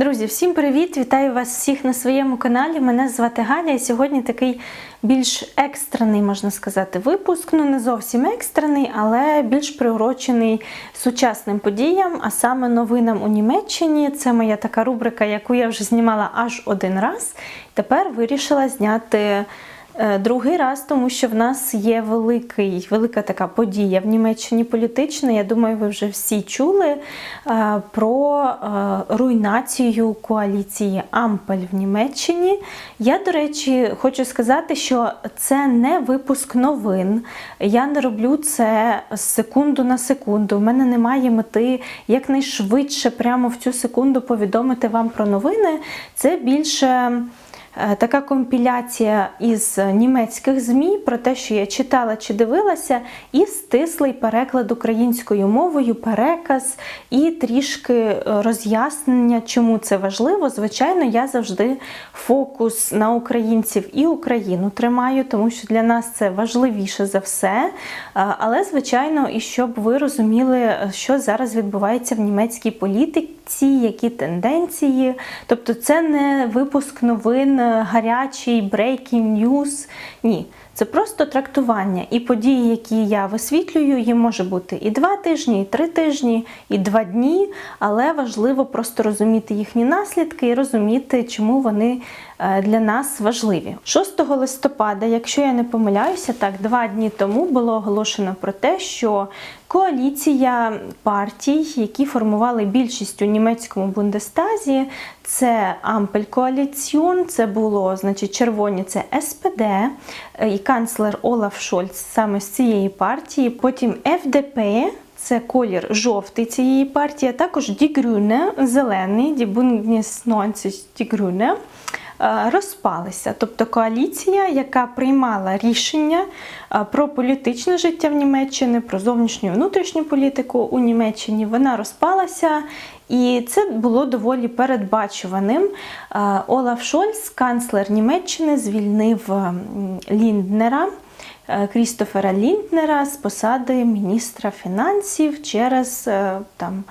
Друзі, всім привіт! Вітаю вас всіх на своєму каналі. Мене звати Галя, і сьогодні такий більш екстрений, можна сказати, випуск. Ну, не зовсім екстрений, але більш приурочений сучасним подіям, а саме новинам у Німеччині. Це моя така рубрика, яку я вже знімала аж один раз. Тепер вирішила зняти. Е, Другий раз, тому що в нас є великий, велика така подія в Німеччині політична. Я думаю, ви вже всі чули е, про е, руйнацію коаліції Ампель в Німеччині. Я, до речі, хочу сказати, що це не випуск новин. Я не роблю це з секунду на секунду. У мене немає мети якнайшвидше, прямо в цю секунду повідомити вам про новини. Це більше. Е, Така компіляція із німецьких ЗМІ про те, що я читала чи дивилася, і стислий переклад українською мовою, переказ і трішки е, роз'яснення, чому це важливо. Звичайно, я завжди фокус на українців і Україну тримаю, тому що для нас це важливіше за все. Е, Але, звичайно, і щоб ви розуміли, що зараз відбувається в німецькій політиці, які тенденції. Тобто, це не випуск новин гарячий, breaking news. Ні. Це просто трактування і події, які я висвітлюю, їм може бути і два тижні, і три тижні, і два дні, але важливо просто розуміти їхні наслідки і розуміти, чому вони е, для нас важливі. 6 листопада, якщо я не помиляюся, так два дні тому було оголошено про те, що коаліція партій, які формували більшість у німецькому Бундестазі, це Ампель Коаліціон, це було значить червоні, це СПД е, і канцлер Олаф Шольц саме з цієї партії. Потім ФДП. Це колір жовтий цієї партії, а також Die зелений, Die Bündnis 90 Die Grüne, е, розпалися. Тобто коаліція, яка приймала рішення е, про політичне життя в Німеччині, про зовнішню і внутрішню політику у Німеччині, вона розпалася. І це було доволі передбачуваним. Е, Олаф Шольц, канцлер Німеччини, звільнив Лінднера. Е, Крістофера Лінднера з посади міністра фінансів через е, там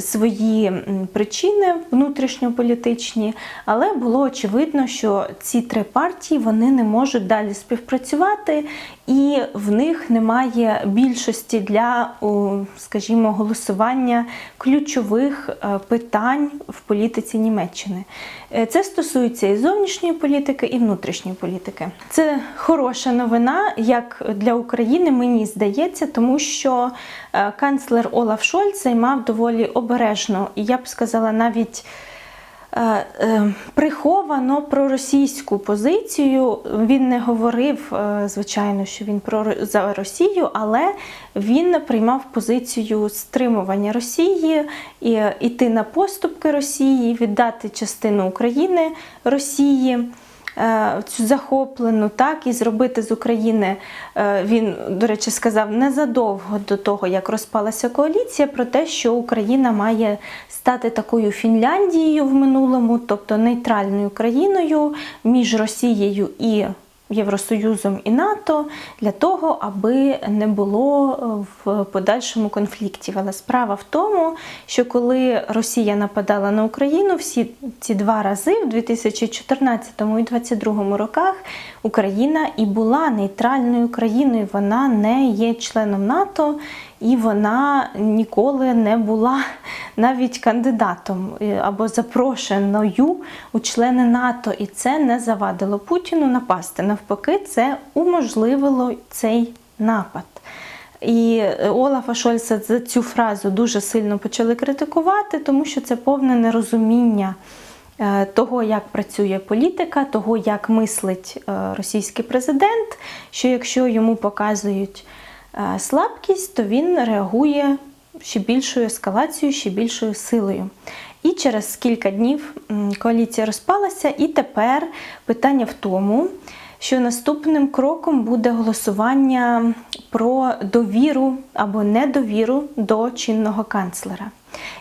свої причини внутрішньополітичні, але було очевидно, що ці три партії вони не можуть далі співпрацювати, і в них немає більшості для, скажімо, голосування ключових е, питань в політиці Німеччини. Це стосується і зовнішньої політики, і внутрішньої політики. Це хороша новина, як для України, мені здається, тому що е, канцлер Олаф Шольц займав доволі обережно, і я б сказала, навіть е, е, приховано проросійську позицію. Він не говорив, звичайно, що він про за Росію, але він приймав позицію стримування Росії і йти на поступки Росії, віддати частину України Росії. Е, Цю захоплену, так і зробити з України. е, Він, до речі, сказав незадовго до того, як розпалася коаліція, про те, що Україна має стати такою Фінляндією в минулому, тобто нейтральною країною між Росією і Євросоюзом і НАТО для того, аби не було е, в подальшому конфліктів. Але справа в тому, що коли Росія нападала на Україну, всі ці два рази, в 2014 і 2022 роках, Україна і була нейтральною країною. Вона не є членом НАТО і вона ніколи не була навіть кандидатом е, або запрошеною у члени НАТО, і це не завадило Путіну напасти. Навпаки, це уможливило цей напад. І Олафа Шольца за цю фразу дуже сильно почали критикувати, тому що це повне нерозуміння е, того, як працює політика, того, як мислить е, російський президент, що якщо йому показують слабкість, то він реагує ще більшою ескалацією, ще більшою силою. І через кілька днів коаліція розпалася, і тепер питання в тому, що наступним кроком буде голосування про довіру або недовіру до чинного канцлера.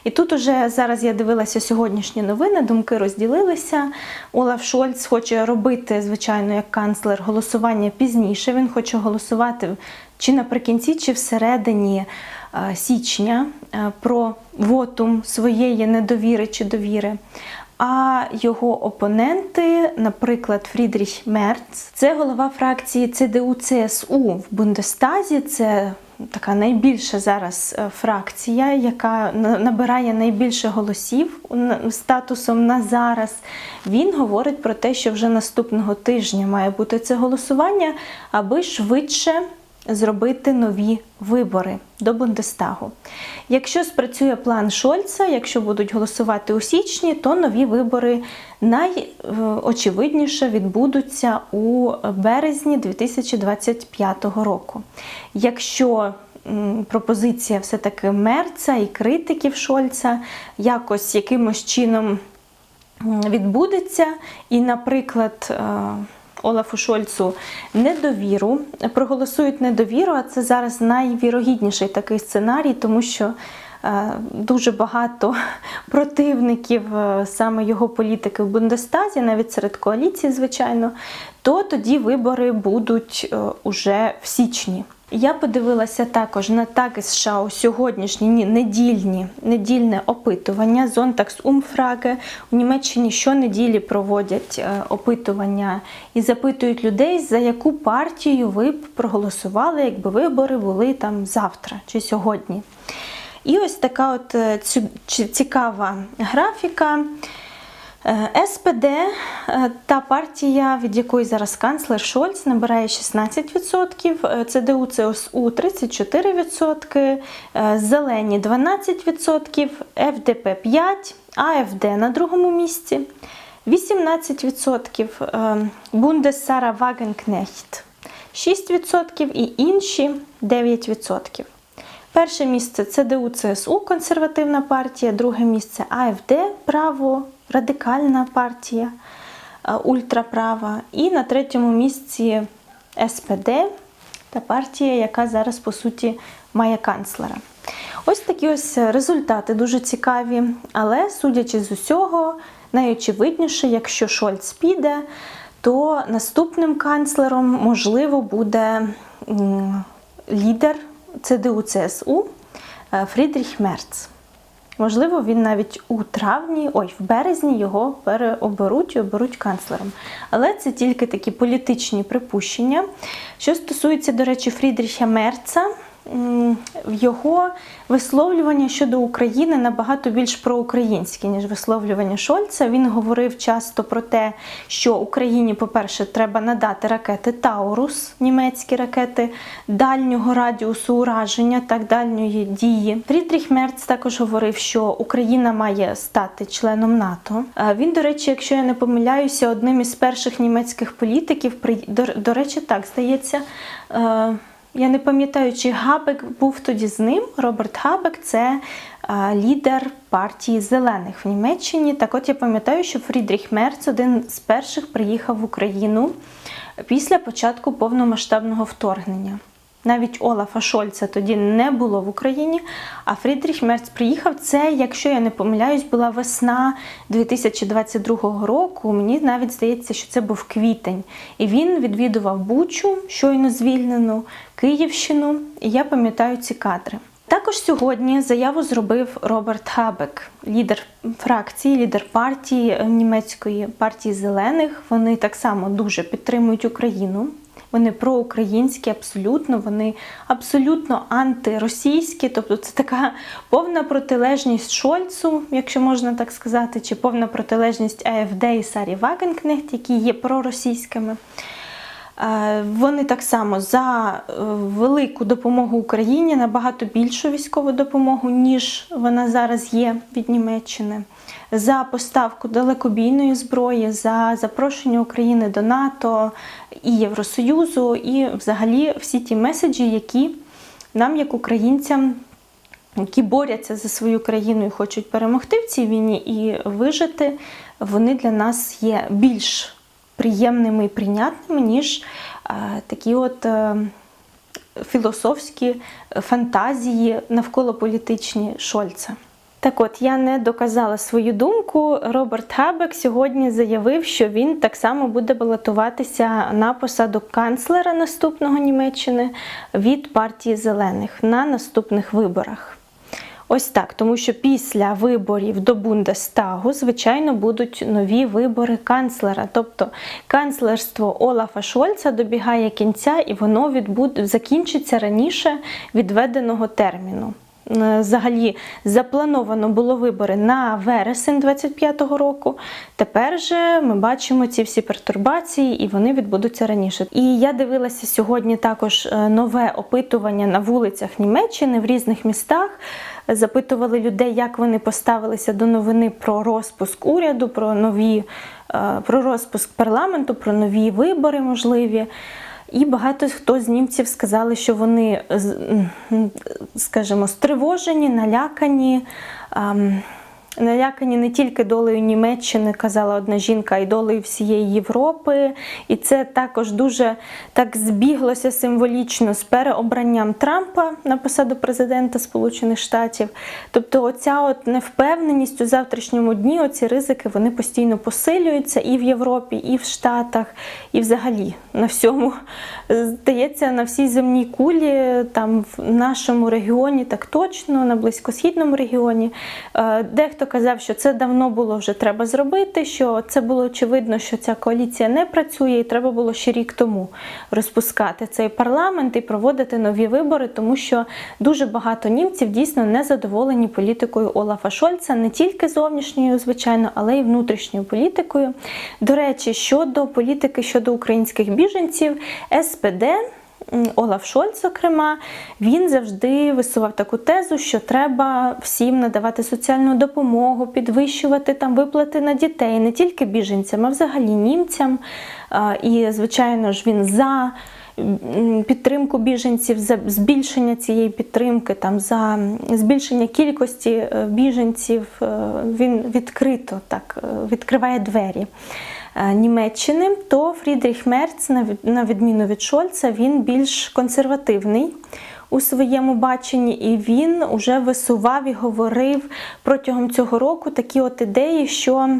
І тут уже зараз я дивилася сьогоднішні новини, думки розділилися. Олаф Шольц хоче робити, звичайно, як канцлер голосування пізніше. Він хоче голосувати чи наприкінці, чи всередині е, січня е, про вотум своєї недовіри чи довіри. А його опоненти, наприклад, Фрідріх Мерц, це голова фракції ЦДУ ЦСУ в Бундестазі. Це така найбільша зараз е, фракція, яка набирає найбільше голосів статусом на зараз. Він говорить про те, що вже наступного тижня має бути це голосування, аби швидше зробити нові вибори до Бундестагу. Якщо спрацює план Шольца, якщо будуть голосувати у січні, то нові вибори найочевидніше відбудуться у березні 2025 року. Якщо пропозиція все-таки Мерца і критиків Шольца якось якимось чином відбудеться, і, наприклад, е, Олафу Шольцу недовіру, проголосують недовіру, а це зараз найвірогідніший такий сценарій, тому що е, дуже багато противників е, саме його політики в Бундестазі, навіть серед коаліції, звичайно, то тоді вибори будуть е, уже в січні. Я подивилася також на так США у сьогоднішні ні, недільні, недільне опитування Зонтакс-Умфраге. У Німеччині щонеділі проводять е, опитування і запитують людей, за яку партію ви б проголосували, якби вибори були там завтра чи сьогодні. І ось така от е, цікава графіка. Е, СПД, е, та партія, від якої зараз канцлер Шольц набирає 16%, е, ЦДУ ЦСУ 34%, е, Зелені 12%, ФДП 5%, АФД на другому місці. 18%, е, Бундесара Вагенкнехт 6% і інші 9%. Перше місце ЦДУ ЦСУ консервативна партія, друге місце АФД право, радикальна партія, е, ультраправа. І на третьому місці СПД та партія, яка зараз по суті має канцлера. Ось такі ось результати дуже цікаві, але судячи з усього, найочевидніше, якщо Шольц піде, то наступним канцлером можливо буде лідер ЦДУ ЦСУ е, Фрідріх Мерц. Можливо, він навіть у травні, ой, в березні його переоберуть і оберуть канцлером. Але це тільки такі політичні припущення. Що стосується, до речі, Фрідріха Мерца, його висловлювання щодо України набагато більш проукраїнські, ніж висловлювання Шольца. Він говорив часто про те, що Україні, по-перше, треба надати ракети Таурус, німецькі ракети дальнього радіусу ураження, так дальньої дії. Фрідріх Мерц також говорив, що Україна має стати членом НАТО. Е, Він, до речі, якщо я не помиляюся, одним із перших німецьких політиків, до, до речі, так здається. Я не пам'ятаю, чи Габек був тоді з ним. Роберт Габек це е, лідер партії зелених в Німеччині. Так от я пам'ятаю, що Фрідріх Мерц один з перших приїхав в Україну після початку повномасштабного вторгнення. Навіть Олафа Шольца тоді не було в Україні, а Фрідріх Мерц приїхав. Це, якщо я не помиляюсь, була весна 2022 року. Мені навіть здається, що це був квітень. І він відвідував Бучу, щойно звільнену, Київщину. І я пам'ятаю ці кадри. Також сьогодні заяву зробив Роберт Хабек, лідер фракції, лідер партії е, німецької партії зелених. Вони так само дуже підтримують Україну. Вони проукраїнські, абсолютно, вони абсолютно антиросійські, тобто це така повна протилежність Шольцу, якщо можна так сказати, чи повна протилежність АФД і Сарі Вагенкнехт, які є проросійськими. Е, Вони так само за е, велику допомогу Україні, набагато більшу військову допомогу, ніж вона зараз є від Німеччини, за поставку далекобійної зброї, за запрошення України до НАТО і Євросоюзу, і взагалі всі ті меседжі, які нам, як українцям, які борються за свою країну і хочуть перемогти в цій війні і вижити, вони для нас є більш приємними і прийнятними, ніж е, такі от е, філософські фантазії навколо політичні Шольца. Так от, я не доказала свою думку. Роберт Хабек сьогодні заявив, що він так само буде балотуватися на посаду канцлера наступного Німеччини від партії зелених на наступних виборах. Ось так, тому що після виборів до Бундестагу, звичайно, будуть нові вибори канцлера. Тобто канцлерство Олафа Шольца добігає кінця і воно відбуд... закінчиться раніше відведеного терміну. Е, Взагалі заплановано було вибори на вересень 25-го року. Тепер же ми бачимо ці всі пертурбації, і вони відбудуться раніше. І я дивилася сьогодні також е, нове опитування на вулицях Німеччини в різних містах. Запитували людей, як вони поставилися до новини про розпуск уряду, про нові е, про розпуск парламенту, про нові вибори можливі. І багато хто з німців сказали, що вони, скажімо, стривожені, налякані. Налякані не тільки долею Німеччини, казала одна жінка, й долею всієї Європи. І це також дуже так збіглося символічно з переобранням Трампа на посаду президента Сполучених Штатів. Тобто, оця от невпевненість у завтрашньому дні, оці ризики, вони постійно посилюються і в Європі, і в Штатах, і взагалі на всьому. Здається, на всій земній кулі, там в нашому регіоні, так точно, на близькосхідному регіоні. Е, Дехто казав, що це давно було вже треба зробити, що це було очевидно, що ця коаліція не працює, і треба було ще рік тому розпускати цей парламент і проводити нові вибори, тому що дуже багато німців дійсно не задоволені політикою Олафа Шольца, не тільки зовнішньою, звичайно, але й внутрішньою політикою. До речі, щодо політики щодо українських біженців, СПД. Олаф Шольц, зокрема, він завжди висував таку тезу, що треба всім надавати соціальну допомогу, підвищувати там виплати на дітей, не тільки біженцям, а взагалі німцям. І, звичайно ж, він за підтримку біженців, за збільшення цієї підтримки, там за збільшення кількості е, біженців. Е, Він відкрито так е, відкриває двері. Е, Німеччини, то Фрідріх Мерц, на відміну від Шольца, він більш консервативний у своєму баченні, і він уже висував і говорив протягом цього року такі от ідеї, що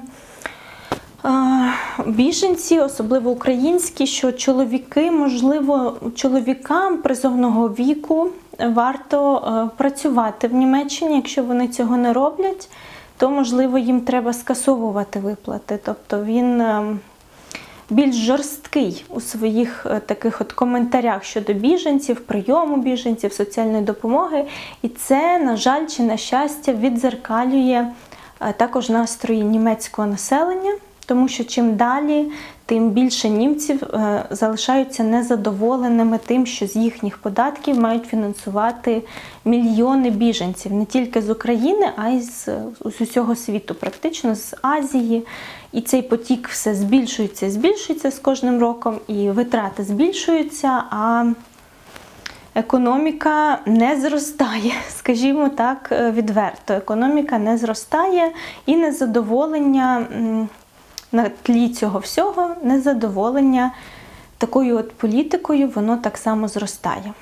Біженці, особливо українські, що чоловіки, можливо, чоловікам призовного віку варто е, працювати в Німеччині. Якщо вони цього не роблять, то можливо їм треба скасовувати виплати. Тобто він е, більш жорсткий у своїх е, таких от коментарях щодо біженців, прийому біженців, соціальної допомоги. І це, на жаль, чи на щастя, відзеркалює е, також настрої німецького населення. Тому що чим далі, тим більше німців е, залишаються незадоволеними тим, що з їхніх податків мають фінансувати мільйони біженців не тільки з України, а й з, з усього світу, практично з Азії. І цей потік все збільшується збільшується з кожним роком, і витрати збільшуються. а Економіка не зростає, скажімо так, е, відверто. Економіка не зростає і незадоволення на тлі цього всього, незадоволення такою от політикою, воно так само зростає.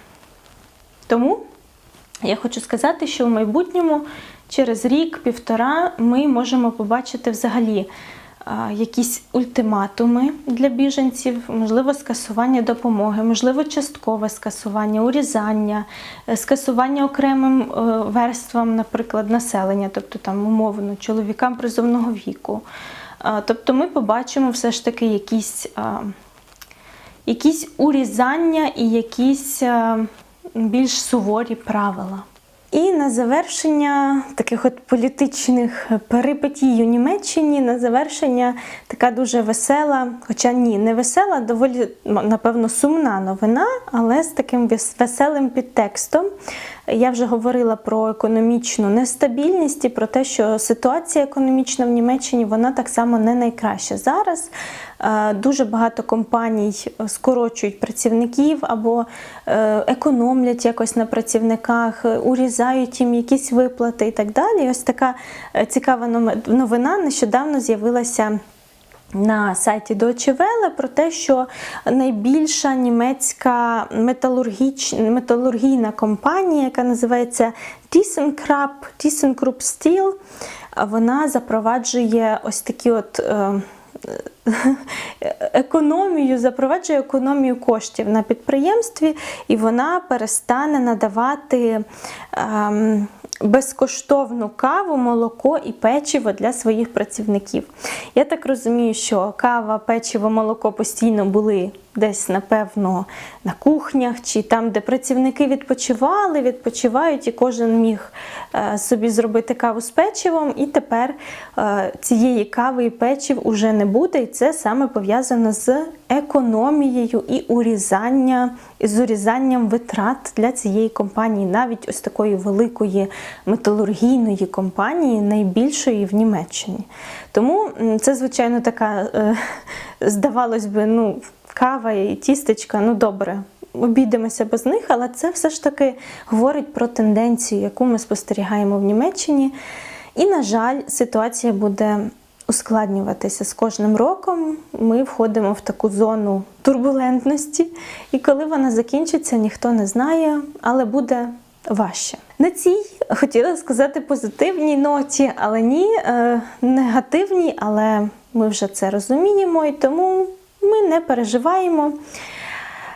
Тому я хочу сказати, що в майбутньому, через рік-півтора, ми можемо побачити взагалі а, якісь ультиматуми для біженців, можливо, скасування допомоги, можливо, часткове скасування, урізання, е, скасування окремим е, верствам, наприклад, населення, тобто там умовно чоловікам призовного віку. Тобто ми побачимо все ж таки якісь, якісь урізання і якісь більш суворі правила. І на завершення таких от політичних перипетій у Німеччині, на завершення така дуже весела, хоча ні, не весела, доволі, напевно, сумна новина, але з таким веселим підтекстом. Я вже говорила про економічну нестабільність і про те, що ситуація економічна в Німеччині вона так само не найкраща зараз. Е, Дуже багато компаній скорочують працівників або е, економлять якось на працівниках, е, урізають їм якісь виплати і так далі. Ось така е, цікава новина нещодавно з'явилася. На сайті Deutsche Welle про те, що найбільша німецька металургійна компанія, яка називається ThyssenKrupp, ThyssenKrupp Steel, вона запроваджує ось такі от. Е, економію, запроваджує економію коштів на підприємстві, і вона перестане надавати ем, безкоштовну каву, молоко і печиво для своїх працівників. Я так розумію, що кава, печиво, молоко постійно були десь, напевно, на кухнях чи там, де працівники відпочивали, відпочивають, і кожен міг е, собі зробити каву з печивом. І тепер е, цієї кави і печив уже не буде. І це саме пов'язано з економією і урізання, з урізанням витрат для цієї компанії, навіть ось такої великої металургійної компанії, найбільшої в Німеччині. Тому це, звичайно, така, е, здавалось би, ну, кава і тістечка, ну добре. Обійдемося без них, але це все ж таки говорить про тенденцію, яку ми спостерігаємо в Німеччині. І, на жаль, ситуація буде ускладнюватися з кожним роком. Ми входимо в таку зону турбулентності, і коли вона закінчиться, ніхто не знає, але буде важче. На цій хотіла сказати позитивній ноті, але ні, е, негативній, але ми вже це розуміємо, і тому ми не переживаємо.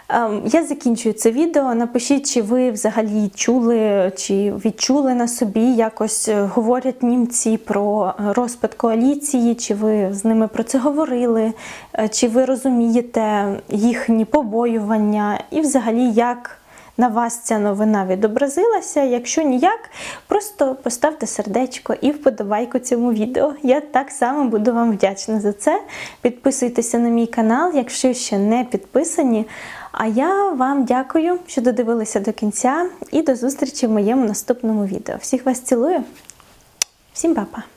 Ем, Я закінчую це відео. Напишіть, чи ви взагалі чули чи відчули на собі, якось е, говорять німці про е, розпад коаліції, чи ви з ними про це говорили, е, чи ви розумієте їхні побоювання, і взагалі як. На вас ця новина відобразилася. Якщо ніяк, просто поставте сердечко і вподобайку цьому відео. Я так само буду вам вдячна за це. Підписуйтеся на мій канал, якщо ще не підписані. А я вам дякую, що додивилися до кінця, і до зустрічі в моєму наступному відео. Всіх вас цілую, всім па-па!